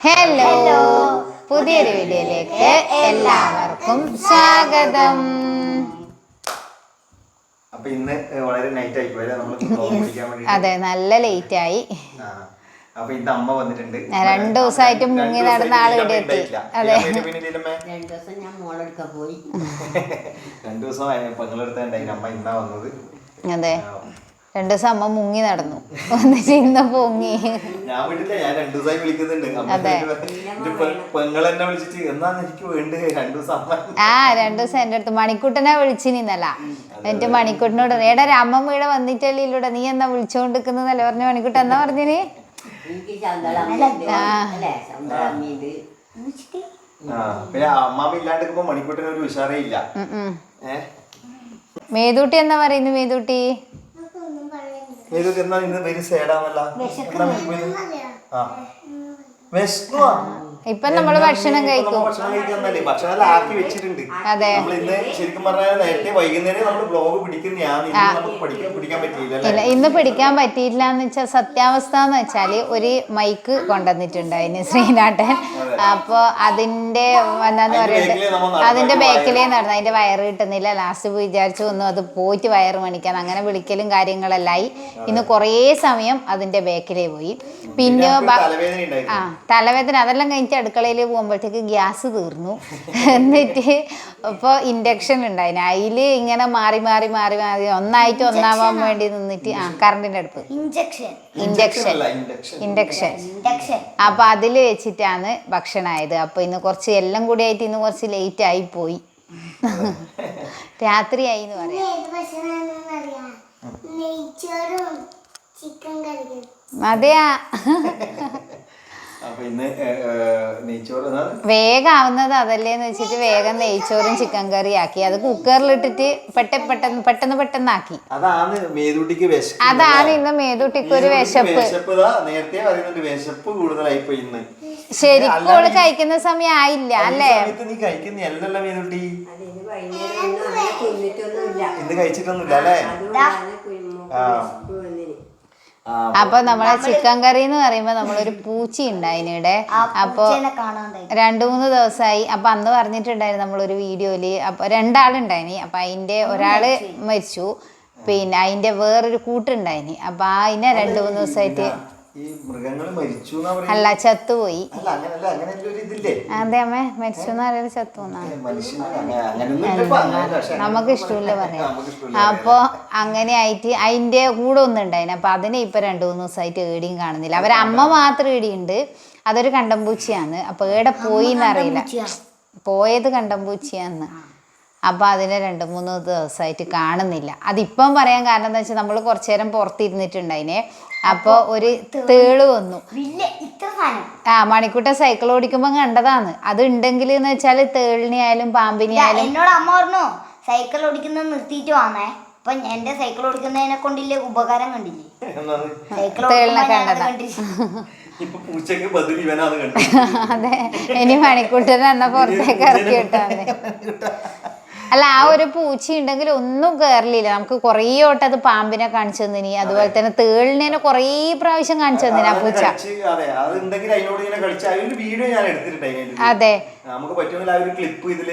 Hello പുതിയൊരു വീഡിയോയിലേക്ക് എല്ലാവർക്കും സ്വാഗതം. അപ്പൊ ഇന്ന് വളരെ നൈറ്റ് ആയി പോയത് നമ്മൾ അതെ നല്ല ലേറ്റ് ആയി. അപ്പൊ ഇന്ന് അമ്മ വന്നിട്ടുണ്ട്. രണ്ടു ദിവസമായിട്ട് മുങ്ങി നടന്ന ആൾ ഇവിടെ എത്തി. അതെ. രണ്ടു ദിവസം ഞാൻ മോളെടുക്ക പോയി. രണ്ടു ദിവസം പെങ്ങളെടുത്തുണ്ടായി അമ്മ ഇന്നാ വന്നത്. അതെ. രണ്ടു ദിവസം അമ്മ മുങ്ങി നടന്നു. എന്നിട്ട് ഇന്ന് പൊങ്ങി ഞാൻ വിട്ടില്ല ഞാൻ രണ്ടു ദിവസമായി വിളിക്കുന്നുണ്ട്. പെങ്ങൾ എന്നെ വിളിച്ചിട്ട് എന്നാ എനിക്ക് വേണ്ടത് രണ്ടു ദിവസം ആ രണ്ടു ദിവസം എന്റെ അടുത്ത് മണിക്കുട്ടനെ വിളിച്ചിനിന്നല്ല എന്നിട്ട് മണിക്കുട്ടനോട് ഏടാ അമ്മ ഇവിടെ വന്നിട്ടല്ലേ ഇല്ലൂടെ നീ എന്നാ വിളിച്ചോണ്ടിരിക്കുന്നല്ലേ പറഞ്ഞു മണിക്കുട്ടൻ എന്നാ പറഞ്ഞിന്? പിന്നെ അമ്മാമ്മ ഇല്ലാണ്ടിരിക്കുമ്പോ മണിക്കൂട്ടിന് ഒരു ഉഷാറേ ഇല്ല. മേതൂട്ടി എന്താ പറയുന്നു മേതൂട്ടി? ഏതൊക്കെ എന്നാ ഇന്ന് വെരി പോയത്? ആ. വിശക്കുവാ? ഇപ്പൊ നമ്മൾ ഭക്ഷണം കഴിക്കും. ഭക്ഷണം കഴിക്കുന്നല്ലേ ഭക്ഷണം ആക്കി വെച്ചിട്ടുണ്ട്. അതെ. നമ്മൾ ഇന്ന് ശരിക്കും പറഞ്ഞാൽ നേരത്തെ വൈകുന്നേരം നമ്മൾ ബ്ലോഗ് പിടിക്കുന്നതാണ്. ഇന്ന് നമുക്ക് പഠിക്കാൻ പിടിക്കാൻ പറ്റിയില്ല ഇന്ന് പിടിക്കാൻ പറ്റിയില്ല എന്ന് വെച്ചാൽ സത്യാവസ്ഥ എന്ന് വെച്ചാൽ ഒരു മൈക്ക് കൊണ്ടുവന്നിട്ടുണ്ട് അതിന് ശ്രീനാട്ടൻ അപ്പൊ അതിന്റെ എന്താന്ന് പറയുന്നത്. അതിന്റെ ബേക്കിലേ നടന്നു. അതിന്റെ വയറ് കിട്ടുന്നില്ല. ലാസ്റ്റ് വിചാരിച്ചു ഒന്നും. അത് പോയിട്ട് വയറ് മണിക്കാൻ അങ്ങനെ വിളിക്കലും കാര്യങ്ങളെല്ലായി. ഇന്ന് കുറേ സമയം അതിന്റെ ബാക്കിലേ പോയി. പിന്നെ ആ തലവേദന. അതെല്ലാം കഴിഞ്ഞിട്ട് അടുക്കളയിൽ പോകുമ്പോഴത്തേക്ക് ഗ്യാസ് തീർന്നു. എന്നിട്ട് അപ്പോൾ ഇൻഡക്ഷൻ ഉണ്ടായിന്. അതിൽ ഇങ്ങനെ മാറി മാറി മാറി മാറി ഒന്നായിട്ട് ഒന്നാവാൻ വേണ്ടി നിന്നിട്ട് ആ കറണ്ടിന്റെ അടുപ്പ്. ഇഞ്ചക്ഷൻ ഇൻഡക്ഷൻ അല്ല ഇൻഡക്ഷൻ ഇൻഡക്ഷൻ ഇഞ്ചക്ഷൻ അപ്പോൾ അതിൽ വെച്ചിട്ടാണ് ഭക്ഷണമായത് അപ്പോൾ ഇന്ന് കുറച്ച് എല്ലാം കൂടി ആയിട്ട് ഇന്ന് കുറച്ച് ലേറ്റ് ആയി പോയി. രാത്രിയായി എന്ന് പറയാം. അതെയാ. ഇന്ന് നെയ്ച്ചോറ് എന്നാണ്? വേഗം ആവുന്നത് അതല്ലേന്ന് വെച്ചിട്ട് വേഗം നെയ്ച്ചോറും ചിക്കൻ കറി ആക്കി അത് കുക്കറിലിട്ടിട്ട് പെട്ടെ പെട്ടെന്ന് പെട്ടെന്ന് പെട്ടെന്നാക്കി. അതാണ് മേതുട്ടിക്ക് വിശപ്പ്. അതാണ് ഇന്ന് മേതുട്ടിക്ക് ഒരു വിശപ്പ്. നേരത്തെ പറയുന്നുണ്ട് വിശപ്പ് കൂടുതലായി പോയി ഇന്ന്. ശരിക്കും ഓൾ കഴിക്കുന്ന സമയം ആയില്ല അല്ലേ നീ കഴിക്കുന്ന എല്ലല്ല മേതുട്ടി. ഇന്ന് കഴിച്ചിട്ടൊന്നുമില്ല അല്ലേ? ആ. അപ്പൊ നമ്മളെ ചിക്കൻ കറി എന്ന് പറയുമ്പോ നമ്മളൊരു പൂച്ചി ഉണ്ടായിനിടെ അപ്പൊ പൂച്ചേനെ കാണാണ്ടായി രണ്ടു മൂന്ന് ദിവസമായി അപ്പൊ അന്ന് പറഞ്ഞിട്ടുണ്ടായിരുന്നു നമ്മളൊരു വീഡിയോയിൽ. അപ്പൊ രണ്ടാളുണ്ടായിനി. അപ്പൊ അതിന്റെ ഒരാൾ മരിച്ചു. പിന്നെ അതിന്റെ വേറൊരു കൂട്ടുണ്ടായിനി. അപ്പൊ അതിനെ രണ്ടു മൂന്ന് ദിവസമായിട്ട് ഈ മൃഗങ്ങൾ മരിച്ചു അല്ല ചത്തുപോയി. അല്ല അങ്ങനല്ല അങ്ങനെ ഒരു ഇതില്ലേ? അതെ അമ്മ മരിച്ചു എന്ന് പറയുന്നത് ചത്തു നമുക്ക് ഇഷ്ടമില്ല പറയാം. അപ്പോ അങ്ങനെ ആയിട്ട് അതിന്റെ കൂടെ ഒന്നുണ്ടായിന് അപ്പൊ അതിനെ ഇപ്പൊ രണ്ടു മൂന്ന് ദിവസമായിട്ട് ഏടിയും കാണുന്നില്ല. അവരെ അമ്മ മാത്രം ഏടിയുണ്ട്. അതൊരു കണ്ടംപൂച്ചിയാണ്. അപ്പൊ ഏടെ പോയി എന്നറിയില്ല പോയത് കണ്ടംപൂച്ചിയാന്ന്. അപ്പൊ അതിനെ രണ്ട് മൂന്ന് ദിവസമായിട്ട് കാണുന്നില്ല. അതിപ്പം പറയാൻ കാരണം എന്താ വെച്ചാൽ നമ്മൾ കുറച്ചു നേരം പുറത്തിരുന്നിട്ടുണ്ടായിനെ. അപ്പൊ ഒരു തേൾ വന്നു. ആ മണിക്കൂട്ട സൈക്കിൾ ഓടിക്കുമ്പോ കണ്ടതാണ്. അത് ഉണ്ടെങ്കിൽ എന്ന് വെച്ചാൽ തേളിനെ ആയാലും പാമ്പിനെ ആയാലും എന്നോട് അമ്മ പറഞ്ഞു സൈക്കിൾ ഓടിക്കുന്നത് നിർത്തിയിട്ട് വന്നേ. അപ്പൊ എന്റെ സൈക്കിൾ ഓടിക്കുന്നതിനെ കൊണ്ടില്ലേ ഉപകാരം കണ്ടില്ലേ? എന്നാണ്? സൈക്കിൾ കണ്ടതാ. പൂച്ചക്ക് ഇവനാണ് അതെ ഇനി മണിക്കൂട്ടൻ എന്ന പുറത്തേക്ക് ഇറക്കി വിട്ടാ അല്ല ആ ഒരു പൂച്ച ഉണ്ടെങ്കിൽ ഒന്നും കേറലില്ല. നമുക്ക് കുറേ വട്ടം അത് പാമ്പിനെ കാണിച്ചു തന്നിനി. അതുപോലെ തന്നെ തേളിനെ കുറേ പ്രാവശ്യം കാണിച്ചു തന്നിനി ആ പൂച്ച. അതെ അത് ഉണ്ടെങ്കിൽ അതിനോട് ഇങ്ങനെ കളിച്ച് അതിന്റെ വീഡിയോ ഞാൻ എടുത്തിട്ടുണ്ടായിരുന്നു അതെ. നമുക്ക് പറ്റുമെങ്കിൽ ആ ഒരു ക്ലിപ്പ് ഇതിൽ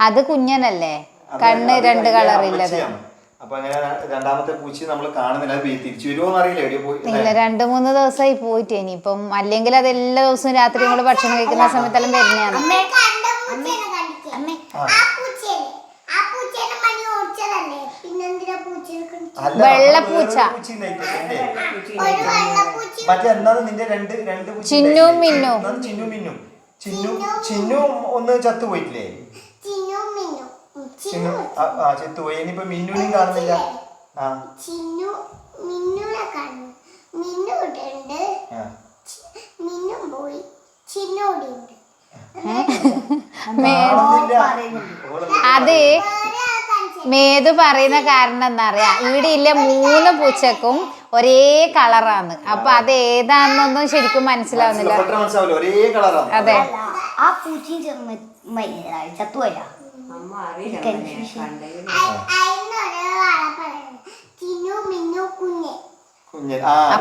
അത് കുഞ്ഞനല്ലേ? കണ്ണ് രണ്ട് കളറില്ലത് അപ്പൊ അങ്ങനെ രണ്ടാമത്തെ പൂച്ച നമ്മൾ കാണുന്നില്ല. അത് തിരിച്ചു വരുമോ അറിയില്ല പോയി ഇല്ല രണ്ട് മൂന്ന് ദിവസമായി പോയിട്ട് ഇനിയിപ്പം അല്ലെങ്കിൽ അത് എല്ലാ ദിവസവും രാത്രി നമ്മൾ ഭക്ഷണം കഴിക്കുന്ന സമയത്തെല്ലാം വരുന്നതാണ്. വെള്ളപ്പൂച്ച. മറ്റേ എന്നാണ് നിന്റെ രണ്ട് രണ്ട് പൂച്ച ചിന്നും ഉണ്ടായിട്ടില്ലേ? മിന്നും. എന്നാണ് ചിന്നു മിന്നും. ചിന്നു ചിന്നു ഒന്ന് ചത്തുപോയിട്ടില്ലേ? ചിന്നു ആ ചത്തുപോയി. ഇനിയിപ്പോ മിന്നുനെയും കാണുന്നില്ല. ആ. ചിന്നു മിന്നുനെ കാണുന്നു. മിന്നു ഉണ്ട് പോയി ചിന്നു ഇവിടെ ഉണ്ട് കാണുന്നില്ല ഓൾ അത്. മേതു പറയുന്ന കാരണം എന്താ പറയാ ഇവിടെ ഇല്ല മൂന്ന് പൂച്ചക്കും ഒരേ കളറാണ്. അപ്പൊ അത് ഏതാണെന്നൊന്നും ശരിക്കും മനസ്സിലാവുന്നില്ല. അതെ. ആ പൂച്ചയും ചത്തുപോയാ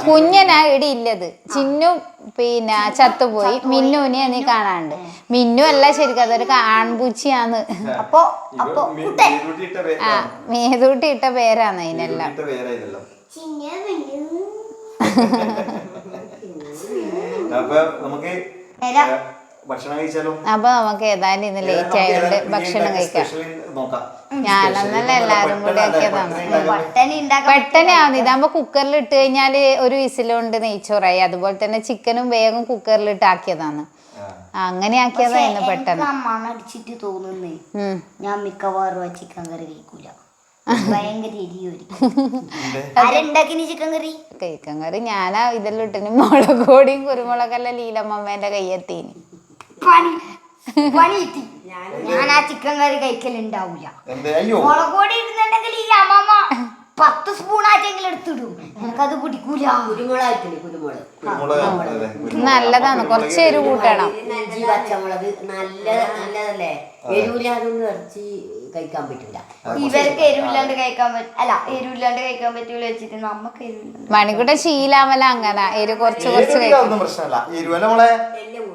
കുഞ്ഞനാ ഇവിടെ ഇല്ലത്. ചിന്നു പിന്നെ ചത്തുപോയി. മിന്നുവിനെ നീ കാണാണ്ട്. മിന്നു അല്ല ശരിക്കും അതൊരു ആൺപൂച്ചിയാന്ന് അപ്പൊ അപ്പൊ ആ മേതൂട്ടി ഇട്ട പേരാണ്. അതിനെല്ലാം. അപ്പൊ നമുക്ക് ഭക്ഷണം കഴിച്ചാലോ അപ്പൊ നമുക്ക് ഏതായാലും ഇന്ന് ലേറ്റ് ആയതുകൊണ്ട് ഭക്ഷണം കഴിക്കാം. ഞാനെന്നല്ല എല്ലാരും കൂടെ ആക്കിയതാണ് പെട്ടെന്ന് ആവുന്നു ഇതാകുമ്പോ കുക്കറിൽ ഇട്ട് കഴിഞ്ഞാൽ ഒരു വിസിലുകൊണ്ട് നെയ്ച്ചോറായി. അതുപോലെ തന്നെ ചിക്കനും വേഗം കുക്കറിൽ ഇട്ട് ആക്കിയതാണ്. ആ, അങ്ങനെ ആക്കിയതാ ഇന്ന് പെട്ടെന്ന്. മണടിച്ചിട്ട് തോന്നുന്നേ ഉം. ഞാൻ മിക്കവാറും ചിക്കൻ കറി കഴിക്കൂല. ചിക്കൻ കറി? ഞാനാ ഇതെല്ലാം ഇട്ടിന്. മുളക് പൊടിയും കുരുമുളകെല്ലാം ലീലമ്മമ്മേന്റെ കയ്യെത്തീനി പണി പണി കിട്ടി ഞാൻ ആ ചിക്കൻ കറി കഴിക്കലുണ്ടാവൂല. എന്തേ അയ്യോ. മുളക് പൊടി ഇടുന്നുണ്ടെങ്കിൽ ഈ അമ്മമ്മ പത്ത് സ്പൂൺ ആറ്റെങ്കിലും എടുത്തിടും. എനിക്കത് പിടിക്കൂല. കുരുമുളകിട്ടില്ല കുരുമുളക്. കുരുമുളക്. നല്ലതാണ്. കുറച്ച് എരിവ് കൂട്ടണം. ഇഞ്ചി പച്ചമുളക് നല്ല നല്ലതല്ലേ? എരിവില്ലാതൊന്നും ഇറച്ചി കഴിക്കാൻ പറ്റൂല. ഇവർക്ക് എരിവില്ലാണ്ട് കഴിക്കാൻ പറ്റും അല്ല എരിവില്ലാണ്ട് കഴിക്കാൻ പറ്റൂല വെച്ചിട്ട് നമുക്ക് എരിവില്ലാണ്ട് മണിക്കൂട്ട ശീലാമല അങ്ങനെ. എരിവ് കുറച്ച് കുറച്ച് കഴിക്കാം. പ്രശ്നമല്ല. എരിവല്ല മോളെ? വലിയ കൂട്ടുകാർ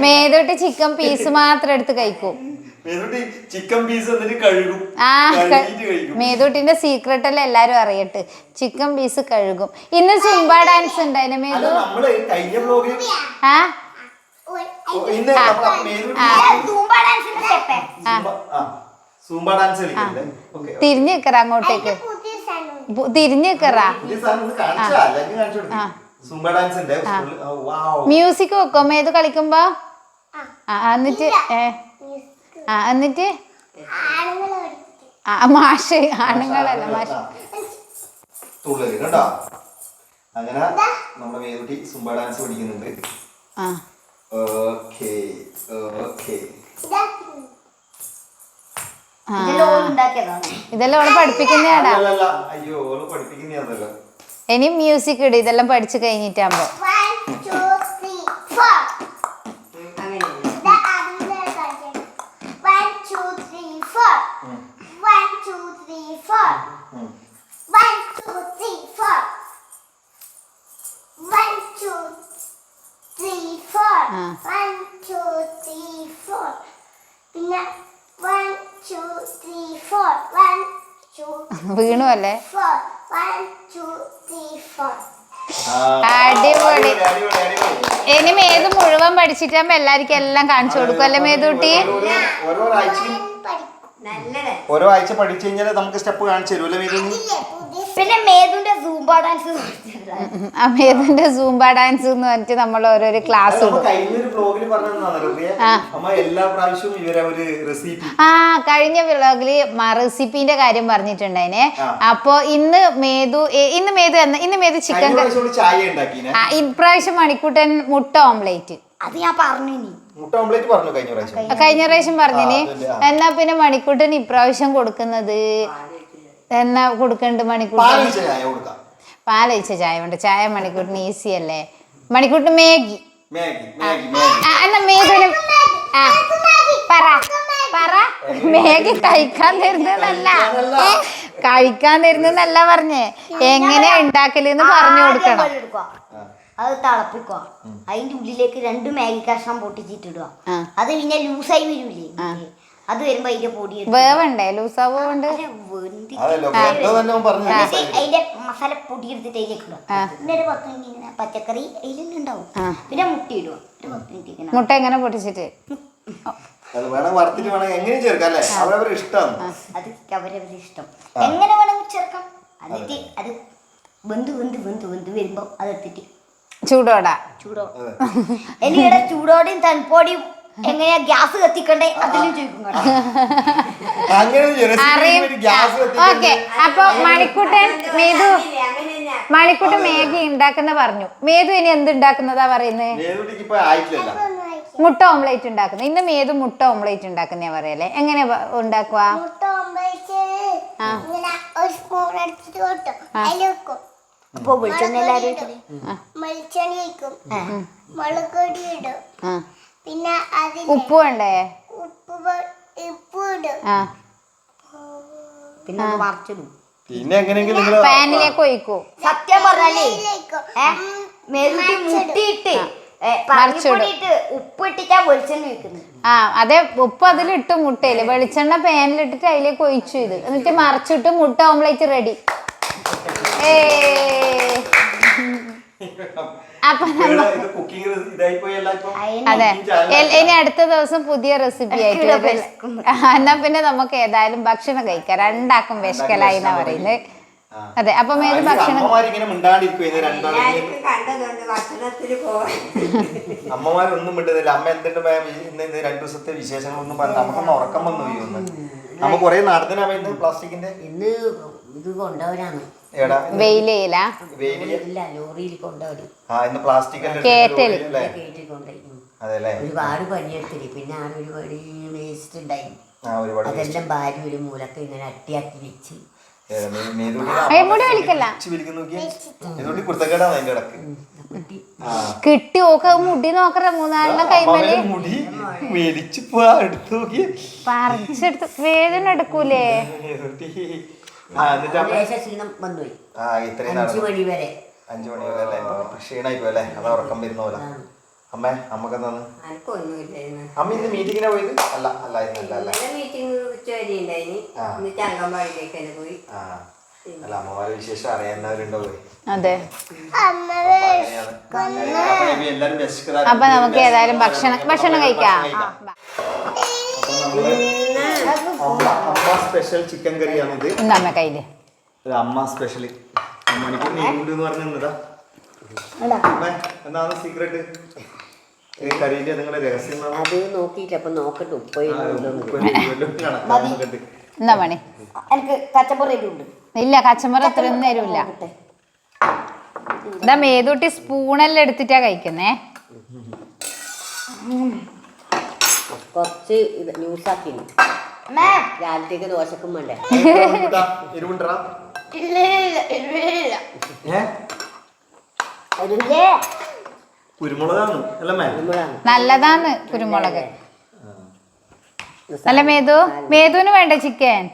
മേതോട്ട് ചിക്കൻ പീസ് മാത്രം എടുത്ത് കഴിക്കും. മേതോട്ടിന്റെ ചിക്കൻ പീസ് എന്നിട്ട് കഴുകും. ആ കഴുകിയിട്ട് കഴിക്കും. മേതൂട്ടിന്റെ സീക്രട്ട് അല്ലേ എല്ലാരും അറിയട്ട്? ചിക്കൻ പീസ് കഴുകും. ഇന്ന് സുംബ ഡാൻസ് ഉണ്ടായിന് മേതു? ആ? തിരിഞ്ഞു നിക്കറ അങ്ങോട്ടേക്ക്. തിരിഞ്ഞു നിക്കറ? സൂംബ ഡാൻസ് ഉണ്ട് സ്കൂളിൽ- വാവ്. മ്യൂസിക് വെക്കും ഏത് കളിക്കുമ്പോ? ആ. എന്നിട്ട് ഏ? ആ എന്നിട്ട്? ആ മാഷ് ആണുങ്ങളല്ല മാഷ്. തുള്ളൽ കേട്ടോ അങ്ങനെ നമ്മുടെ മേലുട്ടി സുംബ ഡാൻസ് പഠിക്കുന്നുണ്ട്. ആ. Okay okay. ഇതെല്ലാം അവളെ പഠിപ്പിക്കുന്നതാടാ അയ്യോ ഓൾ പഠിപ്പിക്കുന്നതല്ല ഇനി മ്യൂസിക് ഇട് ഇതെല്ലാം പഠിച്ചു കഴിഞ്ഞിട്ടാകുമ്പോ. വീണു അല്ലേ? അടിപൊളി. ഇനി മേത് മുഴുവൻ പഠിച്ചിട്ടാകുമ്പോ എല്ലാവർക്കും എല്ലാം കാണിച്ചു കൊടുക്കും അല്ലെ മേതൂട്ടി ഓരോ- ആഴ്ച പഠിച്ചു കഴിഞ്ഞാൽ നമുക്ക് സ്റ്റെപ്പ് കാണിച്ചു തരുമല്ലേ മേലൊന്നും പിന്നെ മേതുന്റെ സൂമ്പ ഡാൻസ് സൂംബ ഡാൻസ് എന്ന് പറഞ്ഞിട്ട് നമ്മൾ ഓരോരോ ക്ലാസ് കഴിഞ്ഞൊരു ബ്ലോഗിൽ. അമ്മ എല്ലാ പ്രാവശ്യവും ഇവരെ ഒരു റെസിപ്പി ആ കഴിഞ്ഞ വ്ളോഗിൽ റെസിപ്പിന്റെ കാര്യം പറഞ്ഞിട്ടുണ്ടായിനെ. അപ്പൊ ഇന്ന് മേതു ഏ, ഇന്ന് മേതു എന്ന ഇന്ന് മേതു കഴിഞ്ഞ ചിക്കൻ പ്രാവശ്യം ഓൾ ചായ ഉണ്ടാക്കിനെ. ആ ഇപ്രാവശ്യം മണിക്കൂട്ടൻ മുട്ട ഓംലേറ്റ്. അത് ഞാൻ പറഞ്ഞു ഇനി. മുട്ട ഓംലേറ്റ് പറഞ്ഞു കഴിഞ്ഞ പ്രാവശ്യം. കഴിഞ്ഞ പ്രാവശ്യം പറഞ്ഞിനി. ആ, അതിന്റെ, ആ. എന്നാ പിന്നെ മണിക്കൂട്ടൻ ഇപ്രാവശ്യം കൊടുക്കുന്നത്? എന്നാ കൊടുക്കണ്ട് മണിക്കൂട്ടി പാലിച്ച ചായ കൊടുക്കാം. പാലൊഴിച്ച ചായ ഉണ്ട് ചായ മണിക്കൂട്ടിന് ഈസി അല്ലേ? മണിക്കൂട്ട് മേഗി. Maggi Maggi Maggi. ആ, എന്നാ മേഘുന് ആ പറ പറ. മേഘി കഴിക്കാൻ തരുന്നതല്ല. ഏ, കഴിക്കാൻ തരുന്നതല്ല പറഞ്ഞേ. എങ്ങനെ ഉണ്ടാക്കലെന്ന് പറഞ്ഞു കൊടുക്കണം. ആദ്യം. അത് തിളപ്പിക്കുക അതിന്റെ ഉള്ളിലേക്ക് രണ്ട് മാഗി കഷ്ണം പൊട്ടിച്ചിട്ടിടുക ആ. അത് പിന്നെ ലൂസായി വരൂലേ? അത് വരുമ്പോ അതിന്റെ പൊടി വേവണ്ടേ? ലൂസാവ് കൊണ്ട്? അതിന്റെ മസാല പൊടി എടുത്തിട്ട് അതിലേക്ക് പിന്നെ ഒരു പത്ത് മിനിറ്റ് ഇങ്ങനെ പച്ചക്കറി അതിലുണ്ടാവും ഉണ്ടാവും. പിന്നെ മുട്ട ഇടുക ഒരു പത്ത് മിനിറ്റ് ഇങ്ങനെ. മുട്ട എങ്ങനെ പൊടിച്ചിട്ട്? അത് വേണം വറുത്തിട്ട് വേണം എങ്ങനെയും ചേർക്കാം അല്ലേ? അവരവരെ ഇഷ്ടം. അത് അവരവരുടെ ഇഷ്ടം. എങ്ങനെ വേണമെങ്കിൽ ചേർക്കാം. എന്നിട്ട് അത് വെന്ത് വെന്ത് വെന്ത് വെന്ത് വരുമ്പോ അതെടുത്തിട്ട് ചൂടോടാ. ചൂടോ എനിക്കിടെ ചൂടോടെയും തണുപ്പോടെയും എങ്ങനെയാ ഗ്യാസ് കത്തിക്കണ്ടേ? അതിലും ചോദിക്കും ഓക്കെ. അപ്പൊ മണിക്കൂട്ടൻ മേതു മണിക്കുട്ടൻ മേഗി ഉണ്ടാക്കുന്ന പറഞ്ഞു. മേതു ഇനി എന്ത് ഉണ്ടാക്കുന്നതാ പറയുന്നത് ഇപ്പൊ മുട്ട ഓംലേറ്റ് ഉണ്ടാക്കുന്നത് ഇന്ന് മേതു മുട്ട ഓംലേറ്റ് ഉണ്ടാക്കുന്നേ പറയല്ലേ. എങ്ങനെ ഉണ്ടാക്കുക മുട്ട ഓംലെറ്റ്. ഇങ്ങനെ ഒരു സ്പൂൺ എടുത്തിട്ട് കൊട്ടും. അതിൽ വെക്കും. അപ്പൊ വെളിച്ചെണ്ണ മുളക് പൊടി ഇടും. പിന്നെ ഉപ്പ് വേണ്ടേ ഉപ്പ് ഉപ്പ് ഇടും. ആ. പിന്നെ മറിച്ചിടും പിന്നെ എങ്ങനെയെങ്കിലും നിങ്ങൾ പാനിലേക്ക് ഒഴിക്കൂ. സത്യം പറഞ്ഞാലേ മുട്ടിയിട്ട് വെളിച്ചെണ്ണ വെക്കുന്നത് ആ അതെ ഉപ്പ് അതിലിട്ട് മുട്ടയിൽ. വെളിച്ചെണ്ണ പാനിലിട്ടിട്ട് അതിലേക്ക് ഒഴിച്ചു ഇത്. എന്നിട്ട് മറിച്ചിട്ട് മുട്ട ഓംലേറ്റ് റെഡി ഏ അതെ. ഇനി അടുത്ത ദിവസം പുതിയ റെസിപ്പി ആയിട്ട്. എന്നാ പിന്നെ നമുക്ക് ഏതായാലും ഭക്ഷണം കഴിക്കാം. രണ്ടാക്കും വിശക്കലായി എന്നാ പറയുന്നത്. അതെ അപ്പം ഏത് ഭക്ഷണം? അമ്മമാരൊന്നും മിണ്ടുന്നില്ല. അമ്മ മാം? ഇന്ന് ഇന്ന് രണ്ടു ദിവസത്തെ വിശേഷങ്ങളൊന്നും പറഞ്ഞു നമുക്കൊന്ന് ഉറക്കം വന്നു പോയി ഒന്ന്. നമ്മ കൊറേ നടത്തിനാ ഇന്ന് പ്ലാസ്റ്റിക്കിന്റെ? ഇന്ന് ഇത് കൊണ്ടവരാണ് വെയിലേല. ലോറിയിൽ കൊണ്ടവര് പ്ലാസ്റ്റിക് കേറ്റൽ. ഒരുപാട് പണിയെടുത്തില്ല? പിന്നെ ആ ഒരുപാട് വേസ്റ്റ് ഉണ്ടായി. അതെല്ലാം ഭാര്യ ഒരു മൂലക്ക് ഇങ്ങനെ അട്ടിയാക്കി വെച്ച്. കുട്ടി. നോക്ക മുടി നോക്കറ മൂന്നാലെണ്ണം കൈമൽ. മുടി മേടിച്ചു പോവാ എടുത്തു നോക്കിയേ. പറിച്ചെടുത്ത് വേദന എടുക്കൂലേ? ക്ഷീണം വന്നുപോയി. അഞ്ചു മണി വരെ അഞ്ചു മണി വരെ അല്ലേ ക്ഷീണായി പോയല്ലേ അതാ ഉറക്കം വരുന്ന പോലെ അമ്മേ അമ്മയ്ക്ക് എന്താണ് അനക്കൊന്നുമില്ലായിരുന്നു അമ്മ ഇന്ന് മീറ്റിങ്ങിനാ പോയത്? അല്ല അല്ല ഇന്നല്ല അല്ല? മീറ്റിംഗ് ഉച്ച വരെ ഉണ്ടായിന്. ആ. എന്നിട്ട് അംഗൻവാടിയിലേക്ക് തന്നെ പോയി. ആ. അല്ല അമ്മമാരെ വിശേഷം അതെ. അപ്പൊ നമുക്ക് ഏതായാലും ഭക്ഷണം ഭക്ഷണം കഴിക്കാം. അമ്മ സ്പെഷ്യൽ ചിക്കൻ കറിയാണിത്. അമ്മ കയ്യിൽ? അമ്മ സ്പെഷ്യൽ മണിക്കൂർ നീണ്ട് എന്ന് പറഞ്ഞതാ എന്താണ് സീക്രട്ട് കറിയിന്റെ നിങ്ങളുടെ രഹസ്യം എന്താണ്? അത് നോക്കിയില്ല അപ്പൊ നോക്കട്ടെ ഉപ്പയോ ആ, ഉപ്പ് വല്ലതും കണക്കാ നോക്കട്ടെ. എന്നാ പണി? എനിക്ക് കച്ചപ്പുറയിലുണ്ട് ഇല്ല കച്ചമ്പറ അത്രയൊന്നും തരൂല്ല ഇതാ മേതൂട്ടി സ്പൂണെല്ലാം എടുത്തിട്ടാ കഴിക്കുന്നേ. കുറച്ച് ഇത് ന്യൂസാക്കി രാവിലത്തേക്ക് ദോശക്കും വേണ്ടേ എരിവുണ്ടാ? നല്ലതാന്ന് കുരുമുളക്. നല്ല മേതു മേതുവിന് വേണ്ട ചിക്കൻ.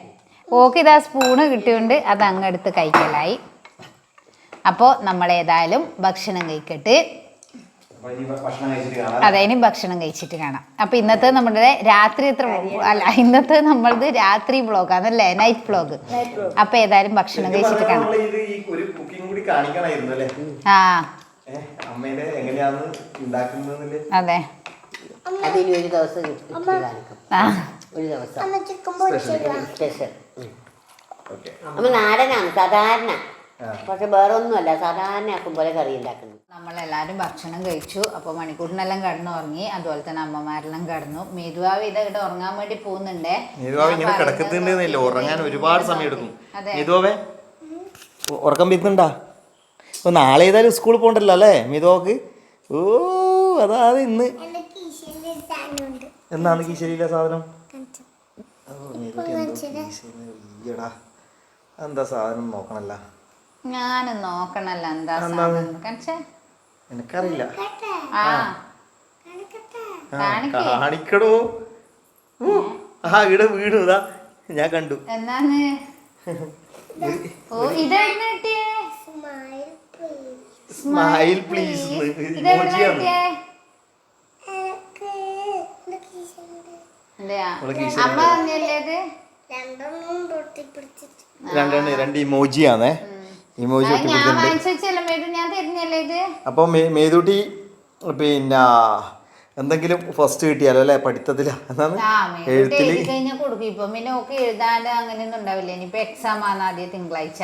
ഓക്ക് ഇതാ സ്പൂണ് കിട്ടിയോണ്ട് അത് അങ്ങെടുത്ത് കഴിക്കലായി. അപ്പോൾ നമ്മൾ ഏതായാലും ഭക്ഷണം കഴിക്കട്ട്. അതെ ഇനി ഭക്ഷണം കഴിച്ചിട്ട് കാണാം. അപ്പൊ ഇന്നത്തെ നമ്മുടെ രാത്രി എത്ര അല്ല ഇന്നത്തെ നമ്മളത് രാത്രി ബ്ലോഗാണല്ലേ നൈറ്റ് ബ്ലോഗ് അപ്പൊ ഏതായാലും ഭക്ഷണം കഴിച്ചിട്ട് കാണാം. നമ്മൾ ഈ ഒരു കുക്കിംഗ് കൂടി കാണിക്കണമായിരുന്നു അല്ലേ? ആ. അതെ. ഒരു ദിവസം ഒരു ദിവസം. അമ്മ സ്പെഷ്യൽ ഓക്കെ നമ്മൾ നാടനാണ് സാധാരണ. പക്ഷെ വേറെ ഒന്നുമല്ല സാധാരണ ആക്കും പോലെ കറി ഉണ്ടാക്കുന്നത് നമ്മളെല്ലാവരും ഭക്ഷണം കഴിച്ചു. അപ്പോൾ മണിക്കൂറിനെല്ലാം കിടന്നു ഉറങ്ങി അതുപോലെ തന്നെ അമ്മമാരെല്ലാം കിടന്നു. മേധുവാവ് ഇത് ഇവിടെ ഉറങ്ങാൻ വേണ്ടി പോകുന്നുണ്ടേ. മേധുവാവ് ഇങ്ങനെ കിടക്കുന്നുണ്ടെന്നില്ല ഉറങ്ങാൻ ഒരുപാട് സമയം എടുക്കും. മേധുവാവേ ഉറക്കം വരുന്നുണ്ടാ നാളെ ഏതായാലും സ്കൂളിൽ പോകണ്ടല്ലോ അല്ലേ മേധുവാക്ക് ഓ അതാ ഇന്ന്. എന്താണ് കീശരിയിലെ സാധനം. എന്താ സാധനം നോക്കണല്ല. ഞാൻ നോക്കണല്ല എന്താ സാധനം. കാണിച്ചേ? എനിക്കറിയില്ല. കേട്ടെ ആ. കാണിക്കട്ടെ? കാണിക്കടോ. ആ ഇവിടെ വീണു. ഇതാ ഞാൻ കണ്ടു. എന്നാന്ന്? ഓ ഇതെവിടുന്ന് കിട്ടിയേ? Smile please. രണ്ടെണ്ണം രണ്ട് ഇമോജിയാണേ ഇമോജി മേതുട്ടി അപ്പോൾ പിന്നെ എന്തെങ്കിലും ഫസ്റ്റ് കിട്ടിയാലോ അല്ലെ? പഠിത്തത്തിൽ. എന്നാണ് കഴിഞ്ഞാൽ കൊടുക്കും. ഇപ്പൊ പിന്നെ ഓക്ക് എഴുതാണ്ട് അങ്ങനെയൊന്നും ഉണ്ടാവില്ല. ഇനിയിപ്പോ എക്സാം ആണ് ആദ്യം തിങ്കളാഴ്ച.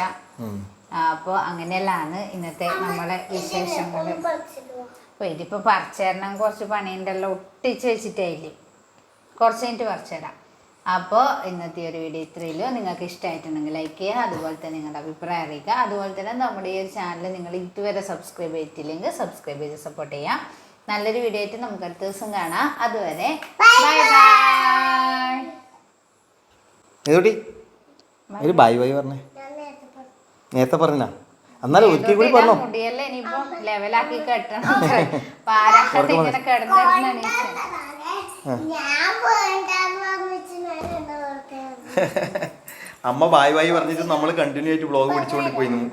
അപ്പൊ അങ്ങനെയല്ലാണ് ഇന്നത്തെ നമ്മളെ വിശേഷങ്ങൾ. പറിച്ചിടുവോ അപ്പൊ ഇതിപ്പോ പറിച്ചേരണം. കുറച്ച് പണിയുണ്ടല്ലോ. ഒട്ടിച്ച് വെച്ചിട്ടായില്ലേ കുറച്ച് കഴിഞ്ഞിട്ട് പറിച്ചുതരാം അപ്പോൾ ഇന്നത്തെ ഒരു വീഡിയോ ഇത്രയുള്ളൂ. നിങ്ങൾക്ക് ഇഷ്ടമായിട്ടുണ്ടെങ്കിൽ ലൈക്ക് ചെയ്യുക അതുപോലെ തന്നെ നിങ്ങളുടെ അഭിപ്രായം അറിയിക്കുക. അതുപോലെ തന്നെ നമ്മുടെ ഈ ഒരു ചാനൽ നിങ്ങൾ ഇതുവരെ സബ്സ്ക്രൈബ് ചെയ്തിട്ടില്ലെങ്കിൽ സബ്സ്ക്രൈബ് ചെയ്ത് സപ്പോർട്ട് ചെയ്യാം നല്ലൊരു വീഡിയോ ആയിട്ട് നമുക്ക് അടുത്ത ദിവസം കാണാം. അതുവരെ ബൈ ബൈ ഒരു ബായ് ബായ് പറഞ്ഞേ. നേരത്തെ പറഞ്ഞു എന്നാലും ഒരിക്കൽ കൂടി പറഞ്ഞോ? മുടിയല്ലേ ഇനിയിപ്പോ ലെവലാക്കി കെട്ടണം. പാരാട്ട് ഇങ്ങനെ കിടന്നിരുന്ന അമ്മ ബായ് ബായ് പറഞ്ഞിട്ട് നമ്മൾ കണ്ടിന്യൂ ആയിട്ട് ബ്ലോഗ് പിടിച്ചുകൊണ്ട് പോയിരുന്നു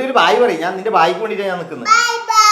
ഒരു ബായ് പറയും? ഞാൻ നിന്റെ ബായ്ക്ക് വേണ്ടിയിട്ടാണ് ഞാൻ നിൽക്കുന്നത് ബൈ